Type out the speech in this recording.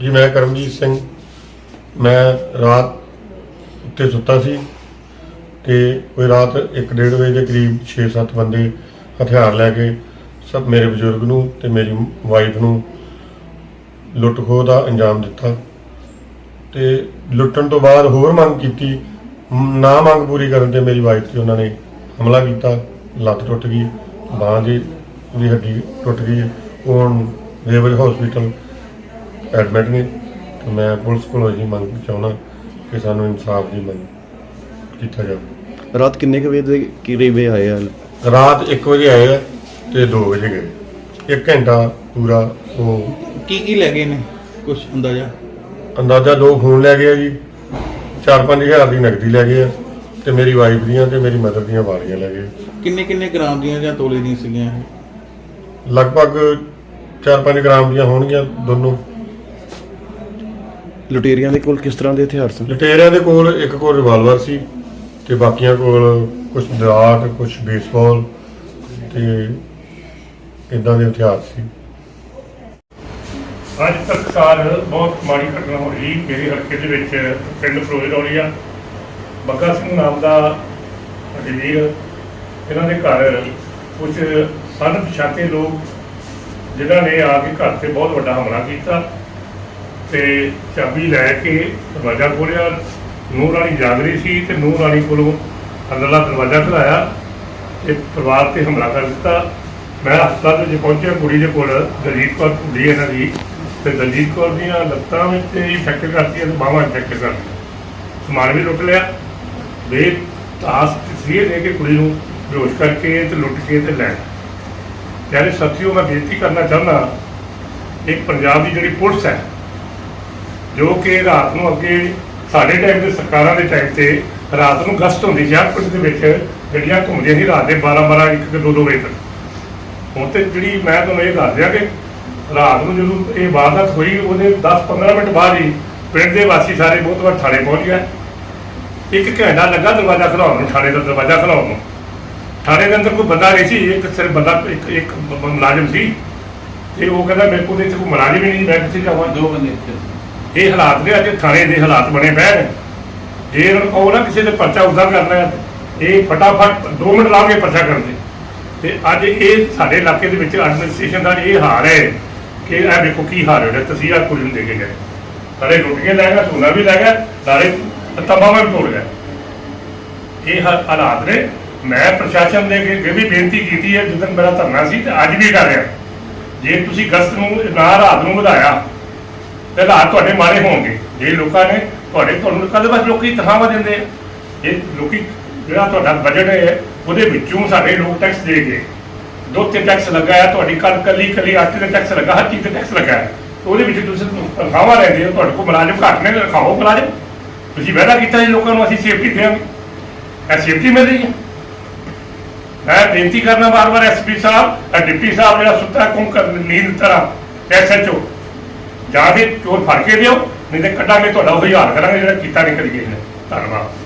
ਜੀ, ਮੈਂ ਕਰਮਜੀਤ ਸਿੰਘ। ਮੈਂ ਰਾਤ ਉੱਤੇ ਸੁੱਤਾ ਸੀ ਤੇ ਕੋਈ ਰਾਤ 1:30 ਵਜੇ ਦੇ ਕਰੀਬ 6-7 ਬੰਦੇ ਹਥਿਆਰ ਲੈ ਕੇ ਸਭ ਮੇਰੇ ਬਜ਼ੁਰਗ ਨੂੰ ਤੇ ਮੇਰੀ ਵਾਈਫ ਨੂੰ ਲੁੱਟ ਖੋਹ ਦਾ ਅੰਜਾਮ ਦਿੱਤਾ ਤੇ ਲੁੱਟਣ ਤੋਂ ਬਾਅਦ ਹੋਰ ਮੰਗ ਕੀਤੀ। ਨਾ ਮੰਗ ਪੂਰੀ ਕਰਨ ਤੇ ਮੇਰੀ ਵਾਈਫ ਤੇ ਉਹਨਾਂ ਨੇ ਹਮਲਾ ਕੀਤਾ, ਲੱਤ ਟੁੱਟ ਗਈ, ਬਾਂਹ ਦੀ ਦੀ ਹੱਡੀ ਟੁੱਟ ਗਈ, ਉਹ ਹੁਣ ਰੇਵਲ ਹਸਪੀਟਲ ਐਡਮਿਟ ਨੇ ਤੇ ਮੈਂ ਪੁਲਿਸ ਕੋਲੋਂ ਇਹੀ ਮੰਗ ਚਾਹੁੰਦਾ ਕਿ ਸਾਨੂੰ ਇਨਸਾਫ ਦੀ ਮੰਗ ਕੀਤਾ ਜਾਵੇ। ਰਾਤ ਕਿੰਨੇ ਕੁ ਵਜੇ ਦੇ ਕਰੀਬੇ ਆਏ ਆ? ਰਾਤ 1 ਵਜੇ ਆਏ ਆ ਤੇ 2 ਵਜੇ ਗਏ। ਇੱਕ ਘੰਟਾ ਪੂਰਾ ਉਹ ਕੀ ਕੀ ਲੈ ਗਏ ਨੇ? ਕੁਝ ਅੰਦਾਜ਼ਾ? ਅੰਦਾਜ਼ਾ ਦੋ ਫੋਨ ਲੈ ਗਏ ਆ ਜੀ। 4-5 ਹਜ਼ਾਰ ਦੀ ਨਕਦੀ ਲੈ ਗਏ ਆ ਤੇ ਮੇਰੀ ਵਾਈਫ ਦੀਆਂ ਤੇ ਮੇਰੀ ਮਦਰ ਦੀਆਂ ਵਾਲੀਆਂ ਲੈ ਗਏ। ਕਿੰਨੇ ਕਿੰਨੇ ਗ੍ਰਾਮ ਦੀਆਂ ਜਾਂ ਤੋਲੇ ਦੀਆਂ ਸੀਗੀਆਂ ਇਹ? ਲਗਭਗ 4-5 ਗ੍ਰਾਮ ਦੀਆਂ ਹੋਣਗੀਆਂ ਦੋਨੋਂ। ਲੁਟੇਰੀਆਂ ਦੇ ਕੋਲ ਕਿਸ ਤਰ੍ਹਾਂ ਦੇ ਹਥਿਆਰ ਸਨ? ਲੁਟੇਰਿਆਂ ਦੇ ਕੋਲ ਇੱਕ ਕੋਲ ਰਿਵਾਲਵਰ ਸੀ ਤੇ ਬਾਕੀਆਂ ਕੋਲ ਕੁਝ ਦਰਾਟ ਕੁਝ ਬੇਸਬਾਲ ਤੇ ਇਦਾਂ ਦੇ ਹਥਿਆਰ ਸੀ। ਅੱਜ ਤੱਕਕਾਰ ਬਹੁਤ ਮਾੜੀ ਘਟਨਾ ਹੋਈ ਮੇਰੇ ਹਲਕੇ ਦੇ ਵਿੱਚ ਪਿੰਡ ਫਰੋਜ਼ਰੌਲੀਆ ਬੱਗਾ ਸਿੰਘ ਨਾਮ ਦਾ ਜਮੀਰ ਇਹਨਾਂ ਦੇ ਘਰ ਕੁਝ ਪਛਾਤੇ ਲੋਕ ਜਿਨ੍ਹਾਂ ਨੇ ਆ ਕੇ ਘਰ ਤੇ ਬਹੁਤ ਵੱਡਾ ਹਮਲਾ ਕੀਤਾ। ਤੇ ਚਾਬੀ ਲੈ ਕੇ ਦਰਵਾਜ਼ਾ ਖੋਲ੍ਹਿਆ। ਨੂਰ ਰਾਣੀ ਜਾਗ ਰਹੀ ਸੀ ਤੇ ਨੂਰ ਰਾਣੀ ਕੋਲੋਂ ਅੰਦਰਲਾ ਦਰਵਾਜ਼ਾ ਖੁਲਾਇਆ ਤੇ ਪਰਿਵਾਰ ਤੇ ਹਮਲਾ ਕਰ ਦਿੱਤਾ। ਮੈਂ ਹਸਪਤਾਲ ਵਿੱਚ ਪਹੁੰਚਿਆ, ਕੁੜੀ ਦੇ ਕੋਲ ਦਲਜੀਤ ਕੌਰ ਕੁੜੀ ਇਹਨਾਂ ਦੀ। ਤੇ ਦਲਜੀਤ ਕੌਰ ਦੀਆਂ ਲੱਤਾਂ ਵਿੱਚ ਇਨਫੈਕਟ ਕਰਤੀਆਂ ਤੇ ਬਾਹਾਂ ਇਨਫੈਕਟ ਕਰਤੀਆਂ ਸਮਾਨ ਵੀ ਲੁੱਟ ਲਿਆ। ਵੇ ਤਾਸ ਤਸਵੀਰ ਦੇ ਕੇ ਕੁੜੀ ਨੂੰ ਬੇਹੋਸ਼ ਕਰਕੇ ਤੇ ਲੁੱਟ ਕੇ ਤੇ ਲੈ ਗਏ। ਯਾਰੇ ਸਾਥੀਓ, ਮੈਂ ਬੇਨਤੀ ਕਰਨਾ ਚਾਹੁੰਦਾ ਕਿ ਪੰਜਾਬ ਦੀ ਜਿਹੜੀ ਪੁਲਿਸ ਹੈ ਜੋ ਕਿ ਰਾਤ ਨੂੰ ਅੱਗੇ ਸਾਡੇ ਟਾਈਮ ਤੇ ਸਰਕਾਰਾਂ ਦੇ ਟਾਈਮ ਤੇ ਰਾਤ ਨੂੰ ਗਸ਼ਤ ਹੁੰਦੀ ਸੀ, ਹਰ ਪਿੰਡ ਦੇ ਵਿੱਚ ਗੱਡੀਆਂ ਘੁੰਮਦੀਆਂ ਸੀ, ਰਾਤ ਦੇ 12 12 1 2 2 ਵਜੇ ਤੱਕ। ਹੁਣ ਤੇ ਜਿਹੜੀ ਮੈਂ ਤੁਹਾਨੂੰ ਇਹ ਦੱਸ ਦਿਆਂ ਕਿ ਰਾਤ ਨੂੰ ਜਦੋਂ ਇਹ ਵਾਰਦਾਤ ਹੋਈ, ਉਹਦੇ 10 15 ਮਿੰਟ ਬਾਅਦ ਹੀ ਪਿੰਡ ਦੇ ਵਾਸੀ ਸਾਰੇ ਬਹੁਤ ਵਾਰ ਥਾਣੇ ਪਹੁੰਚ ਗਏ। ਇੱਕ ਘੰਟਾ ਲੱਗਾ ਦਰਵਾਜ਼ਾ ਖੁਲਾਉਣ ਨੂੰ, ਥਾਣੇ ਦਾ ਦਰਵਾਜ਼ਾ ਖੁਲਾਉਣ ਨੂੰ। ਥਾਣੇ ਦੇ ਅੰਦਰ ਕੋਈ ਬੰਦਾ ਨਹੀਂ ਸੀ, ਇੱਕ ਸਿਰਫ ਬੰਦਾ, ਇੱਕ ਇੱਕ ਮੁਲਾਜ਼ਮ ਸੀ। ਤੇ ਉਹ ਕਹਿੰਦਾ ਮੇਰੇ ਕੋਲ ਇੱਥੇ ਕੋਈ ਮੁਲਾਜ਼ਮ ਹੀ ਨਹੀਂ, ਮੈਂ ਕਿੱਥੇ ਜਾਵਾਂ? ਦੋ ਬੰਦੇ ਇੱਥੇ। ਇਹ ਹਾਲਾਤ ਨੇ ਅੱਜ ਥਾਣੇ ਦੇ ਹਾਲਾਤ ਬਣੇ ਪਏ ਨੇ। ਜੇ ਇਹਨਾਂ ਨੂੰ ਕਹੋ ਨਾ ਕਿਸੇ ਦੇ ਪਰਚਾ ਉਦਾਂ ਕਰਨਾ ਹੈ, ਇਹ ਫਟਾਫਟ 2 ਮਿੰਟ ਲਾਉਣਗੇ ਪਰਚਾ ਕਰਨ ਦੇ। ਤੇ ਅੱਜ ਇਹ ਸਾਡੇ ਇਲਾਕੇ ਦੇ ਵਿੱਚ ਐਡਮਿਨਿਸਟ੍ਰੇਸ਼ਨ ਦਾ ਇਹ ਹਾਰ ਹੈ ਕਿ ਇਹ ਦੇਖੋ ਕੀ ਹਾਲ ਹੋ ਰਿਹਾ ਤੁਸੀਂ ਆਹ ਨੂੰ ਦੇ ਕੇ ਗਏ ਸਾਰੇ ਲੁੱਟ ਲੈ ਗਿਆ ਸੋਨਾ ਵੀ ਲੈ ਗਿਆ ਸਾਰੇ ਤੰਬਾਵਾ ਵੀ ਤੋੜ ਗਿਆ। ਇਹ ਹਾਲਾਤ ਨੇ। ਮੈਂ ਪ੍ਰਸ਼ਾਸਨ ਦੇ ਅੱਗੇ ਇਹ ਵੀ ਬੇਨਤੀ ਕੀਤੀ ਹੈ ਜਦੋਂ ਮੇਰਾ ਧਰਨਾ ਸੀ ਤੇ ਅੱਜ ਵੀ ਕਰ ਰਿਹਾ। ਜੇ ਤੁਸੀਂ ਗਸਤ ਨੂੰ ਨਾ ਰਾਤ ਨੂੰ ਵਧਾਇਆ ਤੇ ਹਾਲਾਤ ਤੁਹਾਡੇ ਮਾੜੇ ਹੋਣਗੇ। ਜੇ ਲੋਕਾਂ ਨੇ ਤੁਹਾਡੇ, ਤੁਹਾਨੂੰ ਕਦੇ ਬਸ ਲੋਕੀ ਤਨਖਾਹਾਂ ਦਿੰਦੇ ਆ। ਇਹ ਲੋਕੀ ਜਿਹੜਾ ਤੁਹਾਡਾ ਬਜਟ ਹੈ, ਉਹਦੇ ਵਿੱਚੋਂ ਸਾਡੇ ਲੋਕ ਟੈਕਸ ਦੇ ਕੇ ਦੁੱਧ ਤੇ ਟੈਕਸ ਲੱਗਾ ਹੈ, ਤੁਹਾਡੀ ਕੱਲ ਕੱਲੀ ਕੱਲੀ ਆਟੇ ਤੇ ਟੈਕਸ ਲੱਗਾ, ਹਰ ਚੀਜ਼ ਤੇ ਟੈਕਸ ਲੱਗਾ ਹੈ। ਉਹਦੇ ਵਿੱਚ ਤੁਸੀਂ ਤਨਖਾਹਾਂ ਲੈਂਦੇ ਹੋ, ਤੁਹਾਡੇ ਕੋਲ ਮੁਲਾਜ਼ਮ ਘੱਟ ਨੇ ਰਖਾਓ ਮੁਲਾਜ਼ਮ। ਤੁਸੀਂ ਵਾਅਦਾ ਕੀਤਾ ਜੀ ਲੋਕਾਂ ਨੂੰ, ਅਸੀਂ ਸੇਫਟੀ ਦੇਵਾਂਗੇ। ਇਹ ਸੇਫਟੀ ਮਿਲ ਰਹੀ ਹੈ। ਮੈਂ ਬੇਨਤੀ ਕਰਨਾ ਵਾਰ-ਵਾਰ ਐਸਪੀ ਸਾਹਿਬ ਇਹ ਡਿਪਟੀ ਸਾਹਿਬ ਜਿਹੜਾ ਸੁੱਤਾ ਕੁੰਕ ਨੀਂਦ ਤਰ੍ਹਾਂ ਐਸਐਚਓ ਜਾਂ ਫਿਰ ਚੋਰ ਫੜ ਕੇ ਦਿਓ ਨਹੀਂ ਤੇ ਕੱਢਾਂਗੇ, ਤੁਹਾਡਾ ਉਹ ਹਾਲ ਕਰਾਂਗੇ ਜਿਹੜਾ ਕੀਤਾ ਨਹੀਂ ਕਰੀ ਕਿਸੇ ਨੇ ਧੰਨਵਾਦ।